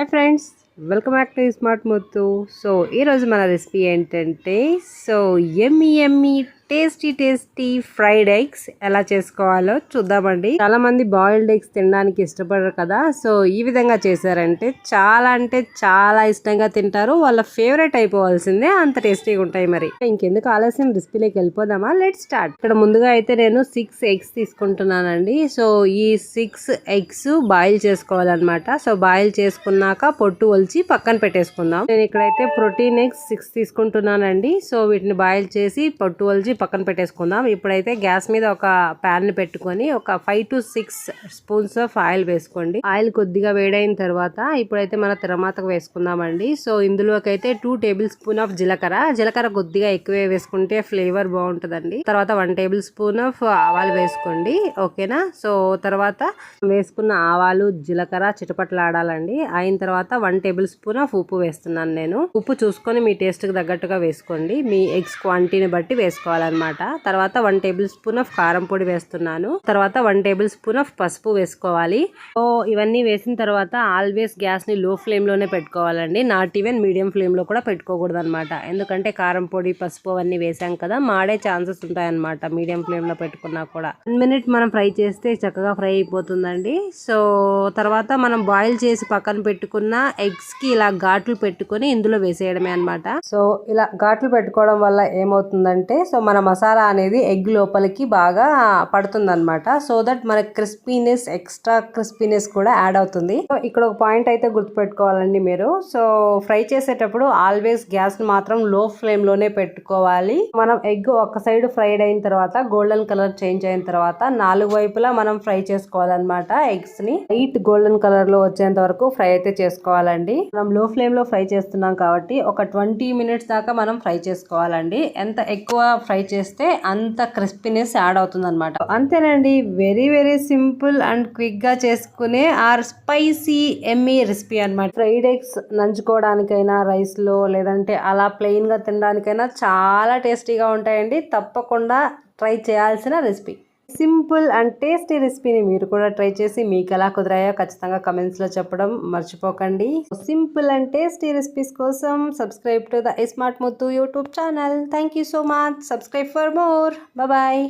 Hi friends welcome back to smart Muthu so ఈరోజు మన recipe ఏంటంటే so yummy yummy tasty tasty fried eggs ఎలా చేసుకోవాలో చూద్దామండి. చాలా మంది బాయిల్డ్ ఎగ్స్ తినడానికి ఇష్టపడరు కదా. సో ఈ విధంగా చేశారంటే చాలా అంటే చాలా ఇష్టంగా తింటారు. వాళ్ళ ఫేవరెట్ అయిపోవాల్సిందే. అంత టేస్టీగా ఉంటాయి మరి. ఇంకెందుకు ఆలస్యం రెసిపీలోకి వెళ్ళిపోదామా? లెట్ స్టార్ట్ ఇక్కడ ముందుగా అయితే నేను సిక్స్ ఎగ్స్ తీసుకుంటున్నానండి. సో ఈ సిక్స్ ఎగ్స్ బాయిల్ చేసుకోవాలన్నమాట. సో బాయిల్ చేసుకున్నాక పొట్టు ఒలిచి పక్కన పెట్టేసుకుందాం. నేను ఇక్కడైతే ప్రోటీన్ ఎగ్స్ సిక్స్ తీసుకుంటున్నానండి. సో వీటిని బాయిల్ చేసి పొట్టు ఒలిచి పక్కన పెట్టేసుకుందాం. ఇప్పుడైతే గ్యాస్ మీద ఒక ప్యాన్ని పెట్టుకొని ఒక five to six spoons of oil వేసుకోండి. ఆయిల్ కొద్దిగా వేడైన తర్వాత ఇప్పుడైతే మన తిరమాతకు వేసుకుందామండి. సో ఇందులోకైతే టూ టేబుల్ స్పూన్ ఆఫ్ జీలకర్ర. జీలకర్ర కొద్దిగా ఎక్కువే వేసుకుంటే ఫ్లేవర్ బాగుంటుందండి. తర్వాత వన్ టేబుల్ స్పూన్ ఆఫ్ ఆవాలు వేసుకోండి. ఓకేనా? సో తర్వాత వేసుకున్న ఆవాలు జీలకర్ర చిటపట్లాడాలండి. అయిన తర్వాత వన్ టేబుల్ స్పూన్ ఆఫ్ ఉప్పు వేస్తున్నాను నేను. ఉప్పు చూసుకొని మీ టేస్ట్కి తగ్గట్టుగా వేసుకోండి. మీ ఎగ్స్ క్వాంటిటీని బట్టి అనమాట తర్వాత వన్ టేబుల్ స్పూన్ ఆఫ్ కారం పొడి వేస్తున్నాను. తర్వాత వన్ టేబుల్ స్పూన్ ఆఫ్ పసుపు వేసుకోవాలి. సో ఇవన్నీ వేసిన తర్వాత ఆల్వేస్ గ్యాస్ని లో ఫ్లేమ్లోనే పెట్టుకోవాలండి. నాట్ ఈవెన్ మీడియం ఫ్లేమ్లో కూడా పెట్టుకోకూడదు అనమాట ఎందుకంటే కారం పొడి పసుపు అవన్నీ వేసాం కదా మాడే ఛాన్సెస్ ఉంటాయన్నమాట మీడియం ఫ్లేమ్లో పెట్టుకున్నా కూడా. వన్ మినిట్ మనం ఫ్రై చేస్తే చక్కగా ఫ్రై అయిపోతుందండి. సో తర్వాత మనం బాయిల్ చేసి పక్కన పెట్టుకున్న ఎగ్స్కి ఇలా ఘాట్లు పెట్టుకొని ఇందులో వేసేయడమే అన్నమాట. సో ఇలా ఘాట్లు పెట్టుకోవడం వల్ల ఏమవుతుందంటే సో మన మసాలా అనేది ఎగ్ లోపలికి బాగా పడుతుందనమాట సో దట్ మన క్రిస్పీనెస్ ఎక్స్ట్రా క్రిస్పీనెస్ కూడా యాడ్ అవుతుంది. సో ఇక్కడ ఒక పాయింట్ అయితే గుర్తుపెట్టుకోవాలండి మీరు. సో ఫ్రై చేసేటప్పుడు ఆల్వేస్ గ్యాస్ని మాత్రం లో ఫ్లేమ్లోనే పెట్టుకోవాలి. మనం ఎగ్ ఒక సైడ్ ఫ్రైడ్ అయిన తర్వాత గోల్డెన్ కలర్ చేంజ్ అయిన తర్వాత నాలుగు వైపులా మనం ఫ్రై చేసుకోవాలన్నమాట ఎగ్స్ని. లైట్ గోల్డెన్ కలర్లో వచ్చేంత వరకు ఫ్రై అయితే చేసుకోవాలండి. మనం లో ఫ్లేమ్లో ఫ్రై చేస్తున్నాం కాబట్టి ఒక ట్వంటీ మినిట్స్ దాకా మనం ఫ్రై చేసుకోవాలండి. ఎంత ఎక్కువ ఫ్రై చేస్తే అంత క్రిస్పీనెస్ యాడ్ అవుతుంది అనమాట అంతేనండి వెరీ వెరీ సింపుల్ అండ్ క్విక్గా చేసుకునే ఆర్ స్పైసీ ఎమ్మీ రెసిపీ అన్నమాట. ఫ్రైడ్ ఎగ్స్ నంచుకోవడానికైనా రైస్లో లేదంటే అలా ప్లెయిన్గా తినడానికైనా చాలా టేస్టీగా ఉంటాయండి. తప్పకుండా ట్రై చేయాల్సిన రెసిపీ సింపుల్ అండ్ టేస్టీ రెసిపీని మీరు కూడా ట్రై చేసి మీకు ఎలా కుదిరాయో ఖచ్చితంగా కమెంట్స్లో చెప్పడం మర్చిపోకండి. సింపుల్ అండ్ టేస్టీ రెసిపీస్ కోసం subscribe to the smart Muthu YouTube channel thank you so much subscribe for more bye